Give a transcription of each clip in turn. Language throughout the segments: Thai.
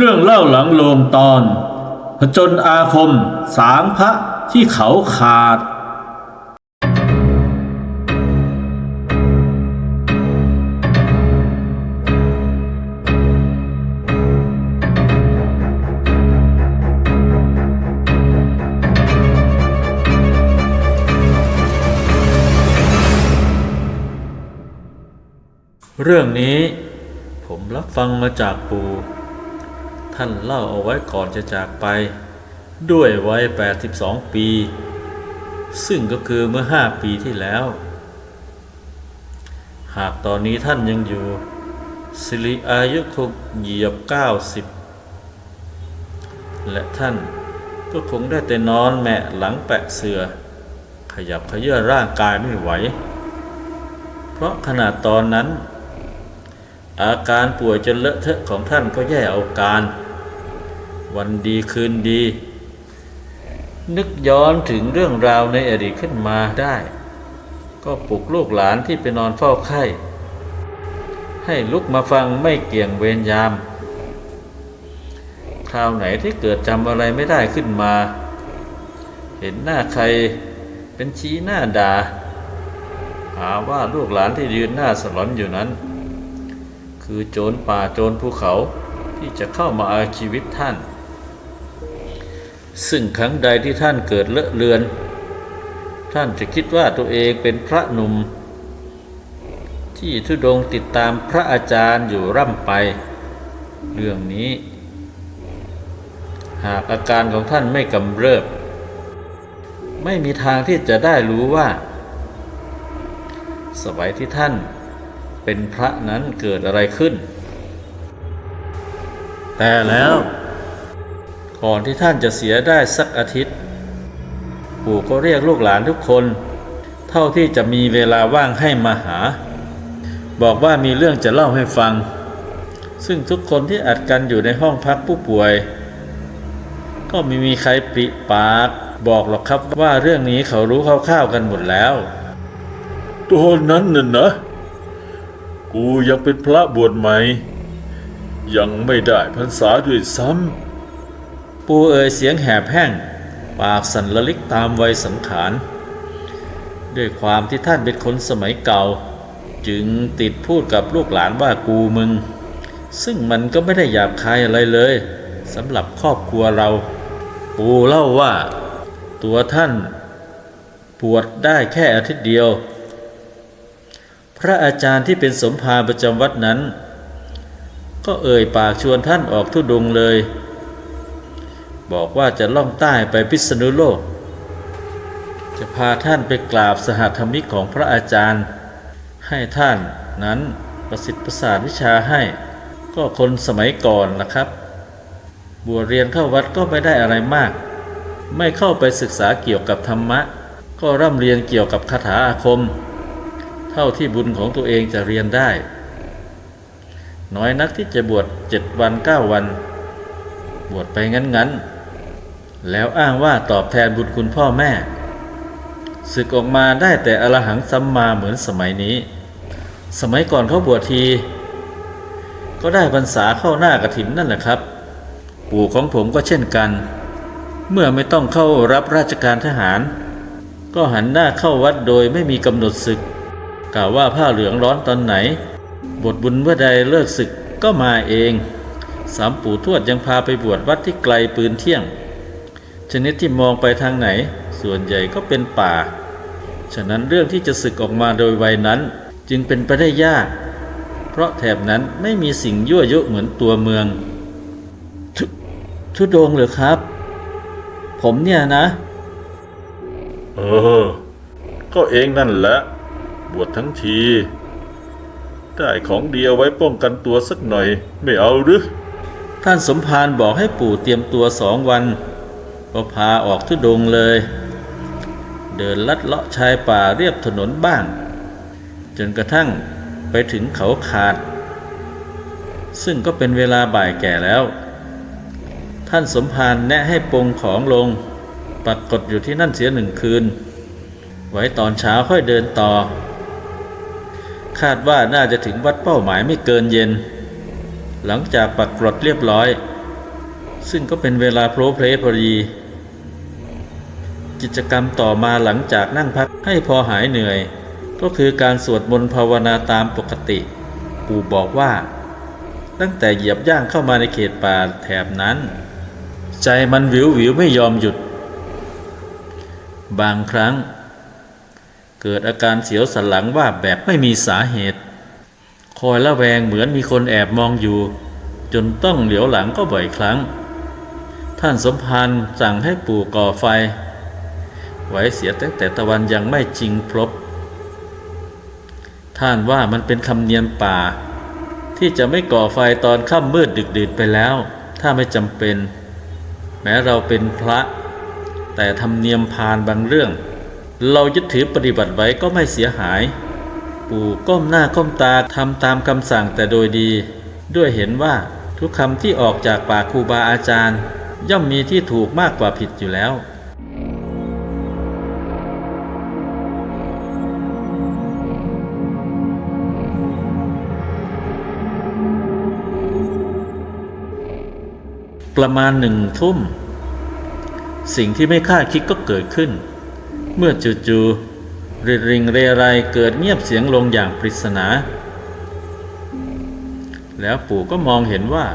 เรื่องเล่าหลังโลงตอน ผจญอาคมสางพระที่เขาขาด เรื่องนี้ผมรับฟังมาจากปู่ ท่านเล่าเอาไว้ก่อนจะจากไป ด้วยวัย 82 ปี ซึ่งก็คือเมื่อ 5 ปีที่แล้ว หากตอนนี้ท่านยังอยู่ สิริอายุคงเหยียบ 90 และท่านก็คงได้แต่นอนแมะหลังแปะเสือ ขยับขยื้อร่างกายไม่ไหว เพราะขนาดตอนนั้นอาการป่วยจนเลอะเทอะของท่านก็แย่เอาการ วันดีคืนดี นึกย้อนถึงเรื่องราวในอดีตขึ้นมาได้ ก็ปลุกลูกหลานที่ไปนอนเฝ้าไข้ ให้ลุกมาฟังไม่เกี่ยงเวรยาม คราวไหนที่เกิดจำอะไรไม่ได้ขึ้นมา เห็นหน้าใครเป็นชี้หน้าด่าหาว่าลูกหลานที่ยืนหน้าสลอนอยู่นั้น คือโจรป่าโจรภูเขาที่จะเข้ามาเอาชีวิตท่าน ซึ่งครั้งใดที่ท่านเกิดเลอะเลือน ท่านจะคิดว่าตัวเองเป็นพระหนุ่ม ที่ทุดงติดตามพระอาจารย์อยู่ร่ำไป เรื่องนี้ หากอาการของท่านไม่กำเริบ ไม่มีทางที่จะได้รู้ว่า สมัยที่ท่านเป็นพระนั้นเกิดอะไรขึ้น แต่แล้ว ก่อนที่ท่านจะเสียได้สักอาทิตย์ ปู่ก็เรียกลูกหลานทุกคน เท่าที่จะมีเวลาว่างให้มาหา บอกว่ามีเรื่องจะเล่าให้ฟัง ซึ่งทุกคนที่อัดกันอยู่ในห้องพักผู้ป่วย ก็ไม่มีใครปริปากบอกหรอกครับว่าเรื่องนี้เขารู้คร่าวๆกันหมดแล้วตอนนั้นน่ะนะ กูยังเป็นพระบวชใหม่ ยังไม่ได้พรรษาด้วยซ้ำ ปูเอ่ยเสียงแหบแห้ง ปากสั่นละลิกตามวัยสังขาร ด้วยความที่ท่านเป็นคนสมัยเก่า จึงติดพูดกับลูกหลานว่ากูมึง ซึ่งมันก็ไม่ได้หยาบคายอะไรเลยสำหรับครอบครัวเรา ปูเล่าว่า ตัวท่านปวดได้แค่อาทิตย์เดียว พระอาจารย์ที่เป็นสมภารประจำวัดนั้น ก็เอ่ยปากชวนท่านออกทุดงเลย บอกว่าจะล่องใต้ไปพิษณุโลก จะพาท่านไปกราบสหธรรมิกของพระอาจารย์ ให้ท่านนั้นประสิทธิ์ประสาทวิชาให้ ก็คนสมัยก่อนนะครับ บวชเรียนเข้าวัดก็ไม่ได้อะไรมาก ไม่เข้าไปศึกษาเกี่ยวกับธรรมะ ก็ร่ำเรียนเกี่ยวกับคาถาอาคม เท่าที่บุญของตัวเองจะเรียนได้ น้อยนักที่จะบวชเจ็ดวันเก้าวัน บวชไปงั้นๆ แล้วอ้างว่าตอบแทนบุญคุณพ่อแม่ศึกออกมาได้แต่อรหังสัมมาเหมือนสมัยนี้ สมัยก่อนเขาบวชที ก็ได้พรรษาเข้าหน้ากระถินนั่นแหละครับ ปู่ของผมก็เช่นกัน เมื่อไม่ต้องเข้ารับราชการทหาร ก็หันหน้าเข้าวัดโดยไม่มีกำหนดศึกกล่าวว่าผ้าเหลืองร้อนตอนไหน บทบุญเมื่อใดเลิกศึกก็มาเอง สามปู่ทวดยังพาไปบวชวัดที่ไกลปืนเที่ยง ชนิดที่มองไปทางไหน ส่วนใหญ่ก็เป็นป่า ฉะนั้นเรื่องที่จะศึกออกมาโดยวัยนั้น จึงเป็นไปได้ยาก เพราะแถบนั้นไม่มีสิ่งยั่วยุเหมือนตัวเมืองททุดงค์เหรือครับ ผมเนี่ยนะำเออ ก็เองนั่นแหละ บวชทั้งที ได้ของเดียวไว้ป้องกันตัวสักหน่อย ไม่เอาหรือ ท่านสมภารบอกให้ปู่เตรียมตัวสองวัน ก็พาออกทุดงเลย เดินลัดเลาะชายป่าเรียบถนนบ้าง จนกระทั่งไปถึงเขาขาด ซึ่งก็เป็นเวลาบ่ายแก่แล้ว ท่านสมภารแนะให้ปงของลงปรากฏอยู่ที่นั่นเสียหนึ่งคืน ไว้ตอนเช้าค่อยเดินต่อ คาดว่าน่าจะถึงวัดเป้าหมายไม่เกินเย็น หลังจากปักกรดเรียบร้อย ซึ่งก็เป็นเวลาโพลเพลพอดี กิจกรรมต่อมาหลังจากนั่งพักให้พอหายเหนื่อย ก็คือการสวดมนต์ภาวนาตามปกติ ปู่บอกว่า ตั้งแต่เหยียบย่างเข้ามาในเขตป่าแถบนั้น ใจมันวิววิวไม่ยอมหยุด บางครั้ง เกิดอาการเสียวสันหลังว่าแบบไม่มีสาเหตุ คอยละแวงเหมือนมีคนแอบมองอยู่ จนต้องเหลียวหลังก็บ่อยครั้ง ท่านสมภารสั่งให้ปู่ก่อไฟ ไหวเสียตั้งแต่ตะวันยังไม่จริงพรบท่านว่ามันเป็นคำเนียมป่า ที่จะไม่ก่อไฟตอนค่ำมืดดึกดื่นไปแล้ว ถ้าไม่จำเป็น แม้เราเป็นพระ แต่ธรรมเนียมพานบางเรื่อง เรายึดถือปฏิบัติไว้ก็ไม่เสียหาย ปู่ก้มหน้าก้มตาทำตามคำสั่งแต่โดยดี ด้วยเห็นว่าทุกคำที่ออกจากปากครูบาอาจารย์ ย่อมมีที่ถูกมากกว่าผิดอยู่แล้ว ประมาณหนึ่งทุ่ม สิ่งที่ไม่คาดคิดก็เกิดขึ้น เมื่อจู่ๆริริงเรไรเกิดเงียบเสียงลงอย่างปริศนา แล้วปู่ก็มองเห็นว่า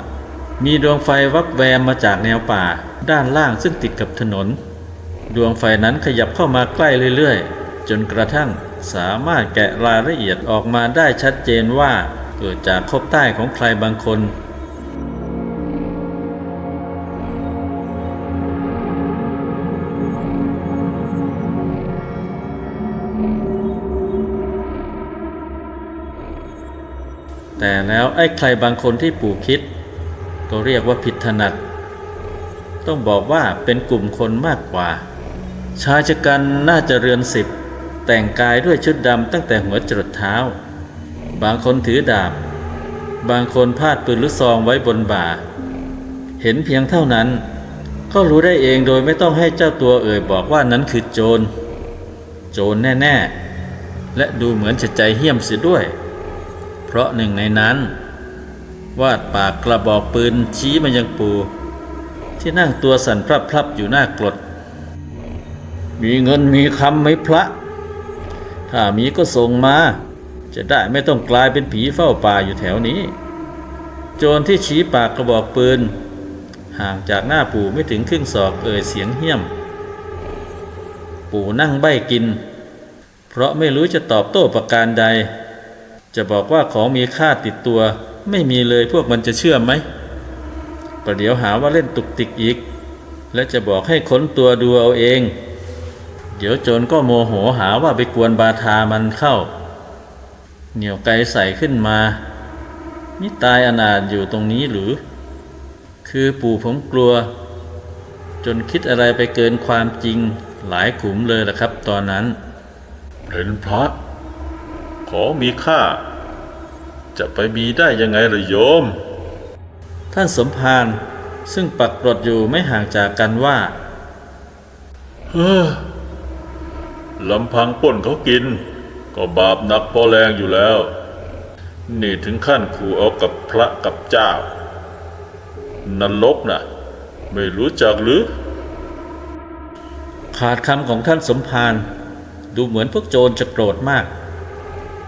มีดวงไฟวับแวมมาจากแนวป่าด้านล่างซึ่งติดกับถนน ดวงไฟนั้นขยับเข้ามาใกล้เรื่อยๆ จนกระทั่งสามารถแกะรายละเอียดออกมาได้ชัดเจนว่าเกิดจากคบใต้ของใครบางคน แต่แล้วไอ้ใครบางคนที่ปู่คิด ก็เรียกว่าผิดถนัด ต้องบอกว่าเป็นกลุ่มคนมากกว่า ชายชะกันน่าจะเรือนสิบ แต่งกายด้วยชุดดำตั้งแต่หัวจรดเท้า บางคนถือดาบ บางคนพาดปืนลูกซองไว้บนบ่า เห็นเพียงเท่านั้น ก็รู้ได้เองโดยไม่ต้องให้เจ้าตัวเอ่ยบอกว่านั้นคือโจร โจรแน่ ๆ และดูเหมือนจะใจเหี้ยมเสียด้วย เพราะหนึ่งในนั้น วาดปากกระบอกปืนชี้มายังปูที่นั่งตัวสั่นพรับพรับๆอยู่หน้ากรด มีเงินมีคำไหมพระ ถ้ามีก็ส่งมา จะได้ไม่ต้องกลายเป็นผีเฝ้าป่าอยู่แถวนี้ โจรที่ชี้ปากกระบอกปืน ห่างจากหน้าปู่ไม่ถึงครึ่งศอกเอ่ยเสียงเหี้ยม ปู่นั่งใบ้กิน เพราะไม่รู้จะตอบโต้ประการใด จะบอกว่าของมีค่าติดตัว ไม่มีเลยพวกมันจะเชื่อไหมประเดี๋ยวหาว่าเล่นตุกติกอีก และจะบอกให้ค้นตัวดูเอาเอง เดี๋ยวโจรก็โมโหหาว่าไปกวนบาทามันเข้า เหนี่ยวไกใส่ขึ้นมานี่ตายอนาถอยู่ตรงนี้หรือ คือปู่ผมกลัว จนคิดอะไรไปเกินความจริงหลายขุมเลยละครับ ตอนนั้นเป็นพระ ของมีค่า จะไปมีได้ยังไงล่ะโยม ท่านสมภารซึ่งปักกรดอยู่ไม่ห่างจากกันว่า เฮ้อลำพังป่นเขากิน ก็บาปหนักพอแรงอยู่แล้ว นี่ถึงขั้นขู่เอากับพระกับเจ้านรกน่ะ ไม่รู้จักหรือ ขาดคำของท่านสมภารดูเหมือนพวกโจรจะโกรธมาก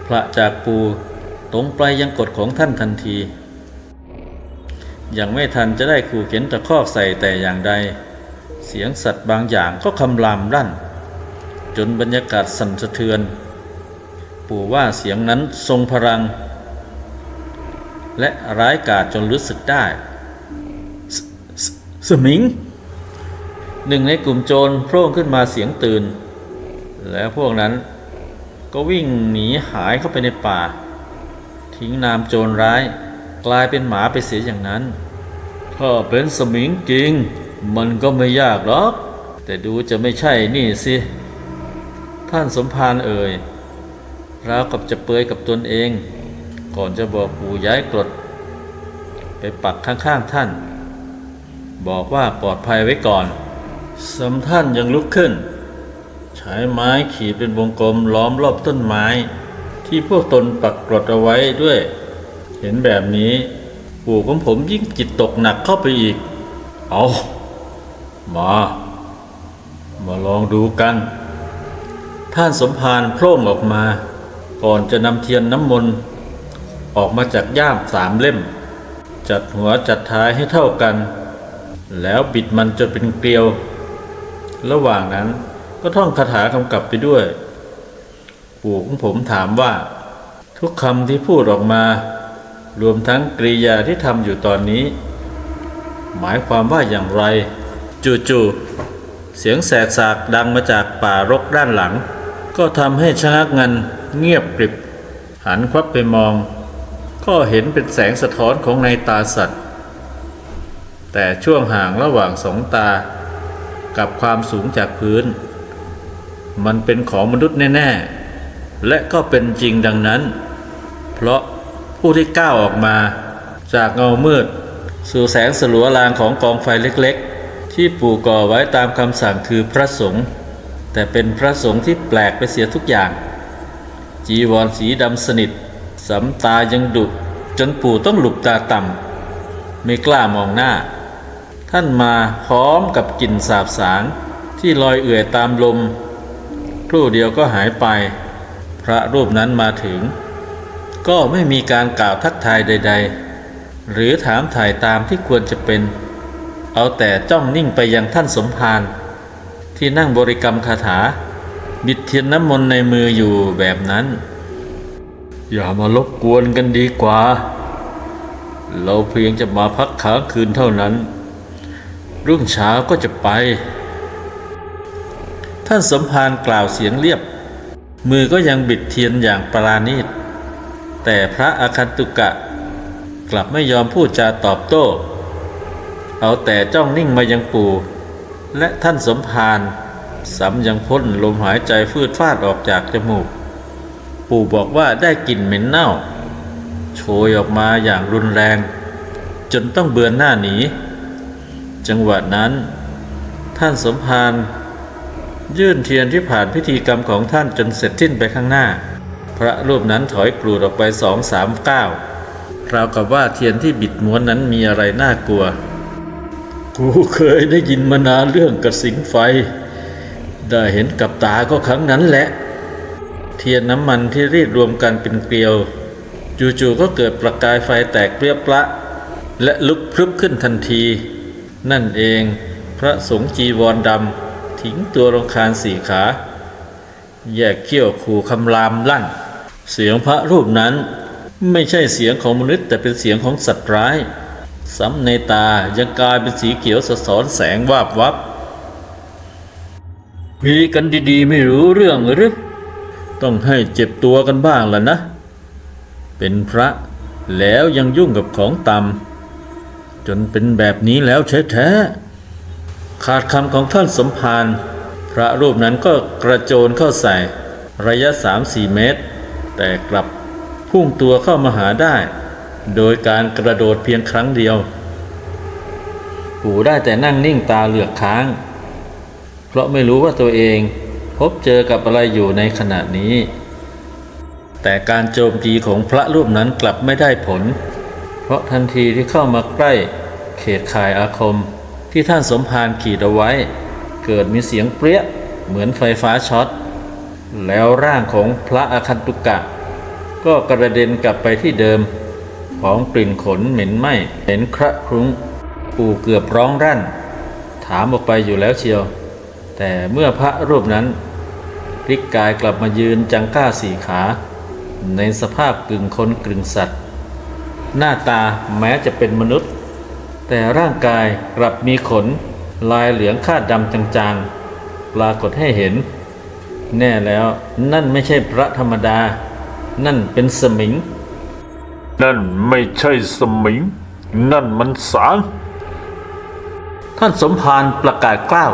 พระจากปูตรงไปยังกฎของท่านทันที ยังไม่ทันจะได้ขู่เข็นตะคอกใส่แต่อย่างใด เสียงสัตว์บางอย่างก็คำรามรั่น จนบรรยากาศสั่นสะเทือน ปู่ว่าเสียงนั้นทรงพลัง และร้ายกาจจนรู้สึกได้สสสมิง หนึ่งในกลุ่มโจรโผล่ขึ้นมาเสียงตื่น แล้วพวกนั้น ก็วิ่งหนีหายเข้าไปในป่า ทิ้งนามโจรร้าย กลายเป็นหมาไปเสียอย่างนั้น ถ้าเป็นสมิงจริง มันก็ไม่ยากหรอก แต่ดูจะไม่ใช่นี่สิ ท่านสมภารเอ่ยราวกับจะเปยกับตนเอง ก่อนจะบอกปู่ย้ายกรด ไปปักข้างๆท่าน บอกว่าปลอดภัยไว้ก่อนสมท่านยังลุกขึ้น ใช้ไม้ขีดเป็นวงกลมล้อมรอบต้นไม้ ที่พวกตนปักกรดเอาไว้ด้วย เห็นแบบนี้ ปู่ของผมยิ่งจิตตกหนักเข้าไปอีก เอามา มาลองดูกัน ท่านสมภารโพล่งออกมา ก่อนจะนำเทียนน้ำมนต์ออกมาจากย่ามสามเล่ม จัดหัวจัดท้ายให้เท่ากัน แล้วบิดมันจนเป็นเกลียว ระหว่างนั้น ก็ท่องคาถากำกับไปด้วย ปู่ของผมถามว่า ทุกคำที่พูดออกมา รวมทั้งกริยาที่ทำอยู่ตอนนี้ หมายความว่าอย่างไร จู่ๆเสียงแสกสากดังมาจากป่ารกด้านหลัง ก็ทำให้ชะงักงันเงียบกริบ หันควับไปมอง ก็เห็นเป็นแสงสะท้อนของในตาสัตว์ แต่ช่วงห่างระหว่างสองตากับความสูงจากพื้น มันเป็นของมนุษย์แน่ๆ และก็เป็นจริงดังนั้น เพราะผู้ที่ก้าวออกมา จากเงามืด สู่แสงสลัวลางของกองไฟเล็กๆ ที่ปู่ก่อไว้ตามคำสั่งคือพระสงฆ์แต่เป็นพระสงฆ์ที่แปลกไปเสียทุกอย่าง จีวรสีดำสนิทสำตายังดุจนปู่ต้องหลุบตาต่ำไม่กล้ามองหน้า ท่านมาพร้อมกับกลิ่นสาบสางที่ลอยเอื่อยตามลม ครู่เดียวก็หายไป พระรูปนั้นมาถึง ก็ไม่มีการกล่าวทักทายใด ๆ หรือถามถ่ายตามที่ควรจะเป็น เอาแต่จ้องนิ่งไปยังท่านสมภารที่นั่งบริกรรมคาถา บิดเทียนน้ำมนต์ในมืออยู่แบบนั้น อย่ามาลบกวนกันดีกว่า เราเพียงจะมาพักค้างคืนเท่านั้น รุ่งเช้าก็จะไป ท่านสมภารกล่าวเสียงเรียบ มือก็ยังบิดเทียนอย่างปราณีต แต่พระอาคันตุกะ กลับไม่ยอมพูดจาตอบโต้ เอาแต่จ้องนิ่งมายังปู่และท่านสมภารสำยังพ่นลมหายใจฟืดฟาดออกจากจมูก ปู่บอกว่าได้กลิ่นเหม็นเน่า โชยออกมาอย่างรุนแรง จนต้องเบือนหน้าหนี จังหวะนั้น ท่านสมภาร ยื่นเทียนที่ผ่านพิธีกรรมของท่านจนเสร็จสิ้นไปข้างหน้า พระรูปนั้นถอยกรูดออกไปสองสามก้าวราวกับว่าเทียนที่บิดม้วนนั้นมีอะไรน่ากลัว กูเคยได้ยินมานานเรื่องกระสิงไฟ ได้เห็นกับตาก็ครั้งนั้นแหละ เทียนน้ำมันที่รีดรวมกันเป็นเกลียว จู่ๆก็เกิดประกายไฟแตกเปรี้ยปละและลุกพรึบขึ้นทันที นั่นเอง พระสงฆ์จีวรดำิงตัวลงคานสี่ขา แยกเขี้ยวขู่คำรามลั่น เสียงพระรูปนั้นไม่ใช่เสียงของมนุษย์แต่เป็นเสียงของสัตว์ร้ายซ้ำในตายังกลายเป็นสีเขียวสะท้อนแสงวาบวับคุยกันดีๆไม่รู้เรื่องหรือต้องให้เจ็บตัวกันบ้างล่ะนะ เป็นพระแล้วยังยุ่งกับของต่ำจนเป็นแบบนี้แล้วแท้ๆ ขาดคำของท่านสมภารพระรูปนั้นก็กระโจนเข้าใส่ระยะสามสี่เมตร แต่กลับพุ่งตัวเข้ามาหาได้ โดยการกระโดดเพียงครั้งเดียวปู่ได้แต่นั่งนิ่งตาเหลือกค้าง เพราะไม่รู้ว่าตัวเองพบเจอกับอะไรอยู่ในขณะนี้ แต่การโจมตีของพระรูปนั้นกลับไม่ได้ผล เพราะทันทีที่เข้ามาใกล้เขตข่ายอาคม ที่ท่านสมภารขีดเอาไว้ เกิดมีเสียงเปรี้ยเหมือนไฟฟ้าช็อต แล้วร่างของพระอาคันตุกะ ก็กระเด็นกลับไปที่เดิมของกลิ่นขนเหม็นไหม้เห็นคระครุ้งปู่เกือบร้องรั่น ถามออกไปอยู่แล้วเชียว แต่เมื่อพระรูปนั้นพลิกกายกลับมายืนจังก้าสี่ขา ในสภาพกึ่งคนกึ่งสัตว์ หน้าตาแม้จะเป็นมนุษย์ แต่ร่างกายกลับมีขน ลายเหลืองคาดดำจางๆ ปรากฏให้เห็น แน่แล้วนั่นไม่ใช่พระธรรมดา นั่นเป็นสมิง นั่นไม่ใช่สมิง นั่นมันสาง ท่านสมภารประกาศกล้าว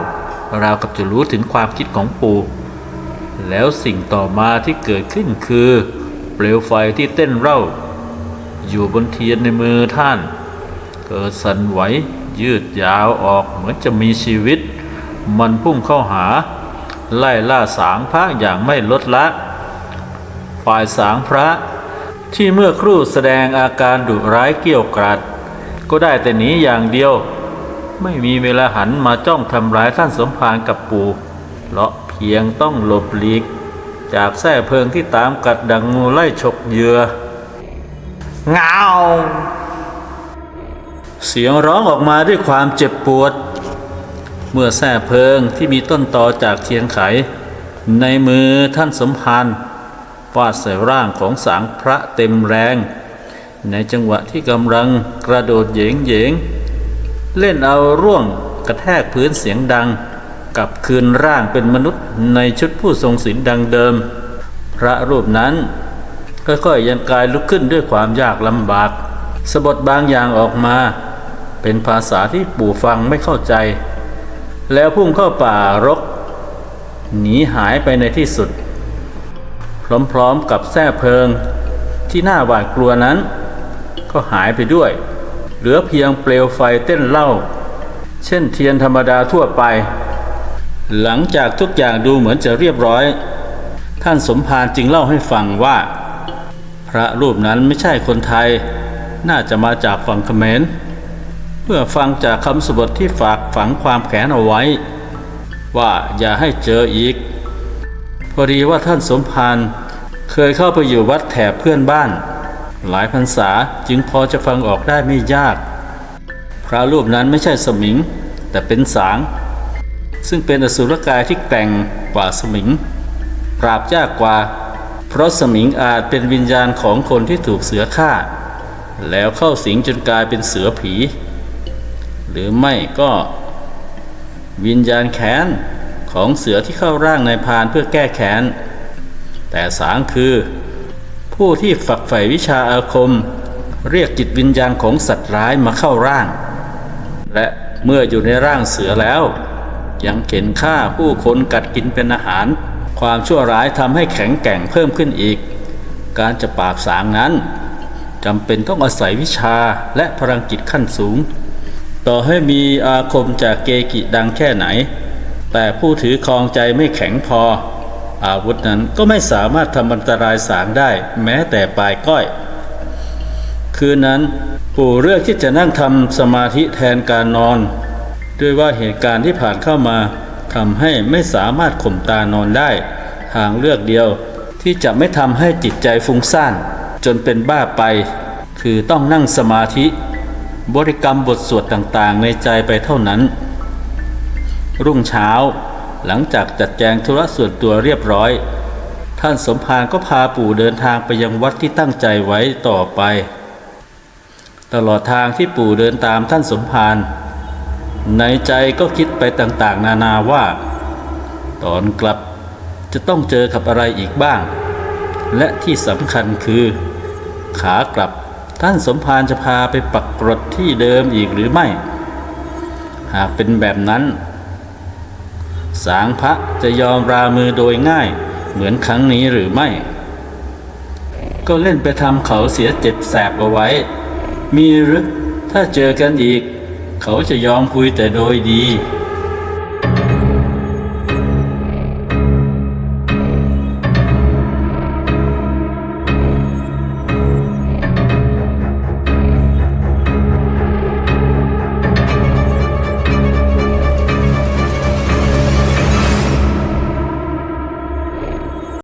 ราวกับจะรู้ถึงความคิดของปู่ แล้วสิ่งต่อมาที่เกิดขึ้นคือ เปลวไฟที่เต้นเร่า อยู่บนเทียนในมือท่านเกิดสั่นไหวยืดยาวออกเหมือนจะมีชีวิต มันพุ่งเข้าหา ไล่ล่าสางพระอย่างไม่ลดละ ฝ่ายสางพระที่เมื่อครู่แสดงอาการดุร้ายเกี่ยวกราดก็ได้แต่หนีอย่างเดียว ไม่มีเวลาหันมาจ้องทำร้ายท่านสมภารกับปู่เพราะเพียงต้องหลบหลีก จากแส้เพลิงที่ตามกัดดังงูไล่ฉกเหยื่อเงา เสียงร้องออกมาด้วยความเจ็บปวด เมื่อแส้เพิงที่มีต้นตอจากเทียนไข ในมือท่านสมภารฟาดใส่ร่างของสางพระเต็มแรง ในจังหวะที่กำลังกระโดดเหยงเหยงเล่นเอาร่วงกระแทกพื้นเสียงดังกับคืนร่างเป็นมนุษย์ในชุดผู้ทรงศีลดังเดิม พระรูปนั้นค่อยๆยันกายลุกขึ้นด้วยความยากลำบากสะบดบางอย่างออกมา เป็นภาษาที่ปู่ฟังไม่เข้าใจ แล้วพุ่งเข้าป่ารก หนีหายไปในที่สุด พร้อมๆกับแส้เพลิง ที่น่าหวาดกลัวนั้น ก็หายไปด้วย เหลือเพียงเปลวไฟเต้นเล่า เช่นเทียนธรรมดาทั่วไป หลังจากทุกอย่างดูเหมือนจะเรียบร้อย ท่านสมภารจึงเล่าให้ฟังว่า พระรูปนั้นไม่ใช่คนไทย น่าจะมาจากฝั่งเขมร เมื่อฟังจากคำสบทที่ฝากฝังความแขนเอาไว้ ว่าอย่าให้เจออีก พอดีว่าท่านสมภารเคยเข้าไปอยู่วัดแถบเพื่อนบ้าน หลายพรรษาจึงพอจะฟังออกได้ไม่ยาก พระรูปนั้นไม่ใช่สมิง แต่เป็นสาง ซึ่งเป็นอสุรกายที่แกร่งกว่าสมิง ปราบยากกว่า เพราะสมิงอาจเป็นวิญญาณของคนที่ถูกเสือฆ่า แล้วเข้าสิงจนกลายเป็นเสือผี หรือไม่ก็วิญญาณแค้นของเสือที่เข้าร่างในายพานเพื่อแก้แค้น แต่สางคือ ผู้ที่ฝักใฝ่วิชาอาคม เรียกจิตวิญญาณของสัตว์ร้ายมาเข้าร่าง และเมื่ออยู่ในร่างเสือแล้ว ยังเข็นฆ่าผู้คนกัดกินเป็นอาหาร ความชั่วร้ายทำให้แข็งแกร่งเพิ่มขึ้นอีก การจะปราบสางนั้นจำเป็นต้องอาศัยวิชาและพลังจิตขั้นสูง ต่อให้มีอาคมจากเกกิดังแค่ไหน แต่ผู้ถือครองใจไม่แข็งพอ อาวุธนั้นก็ไม่สามารถทำอันตรายสางได้แม้แต่ปลายก้อย คืนนั้นปู่เลือกที่จะนั่งทำสมาธิแทนการนอน ด้วยว่าเหตุการณ์ที่ผ่านเข้ามาทำให้ไม่สามารถข่มตานอนได้ ทางเลือกเดียวที่จะไม่ทำให้จิตใจฟุ้งซ่าน จนเป็นบ้าไป คือต้องนั่งสมาธิ บริกรรมบทสวดต่างๆ ในใจไปเท่านั้น รุ่งเช้าหลังจากจัดแจงธุระส่วนตัวเรียบร้อย ท่านสมภารก็พาปู่เดินทางไปยังวัดที่ตั้งใจไว้ต่อไป ตลอดทางที่ปู่เดินตามท่านสมภารในใจก็คิดไปต่างๆ นานาว่า ตอนกลับจะต้องเจอกับอะไรอีกบ้าง และที่สำคัญคือ ขากลับ ท่านสมภารจะพาไปปักกรดที่เดิมอีกหรือไม่ หากเป็นแบบนั้น สางพระจะยอมรามือโดยง่ายเหมือนครั้งนี้หรือไม่ ก็เล่นไปทำเขาเสียเจ็บแสบเอาไว้ มีหรือถ้าเจอกันอีก เขาจะยอมคุยแต่โดยดี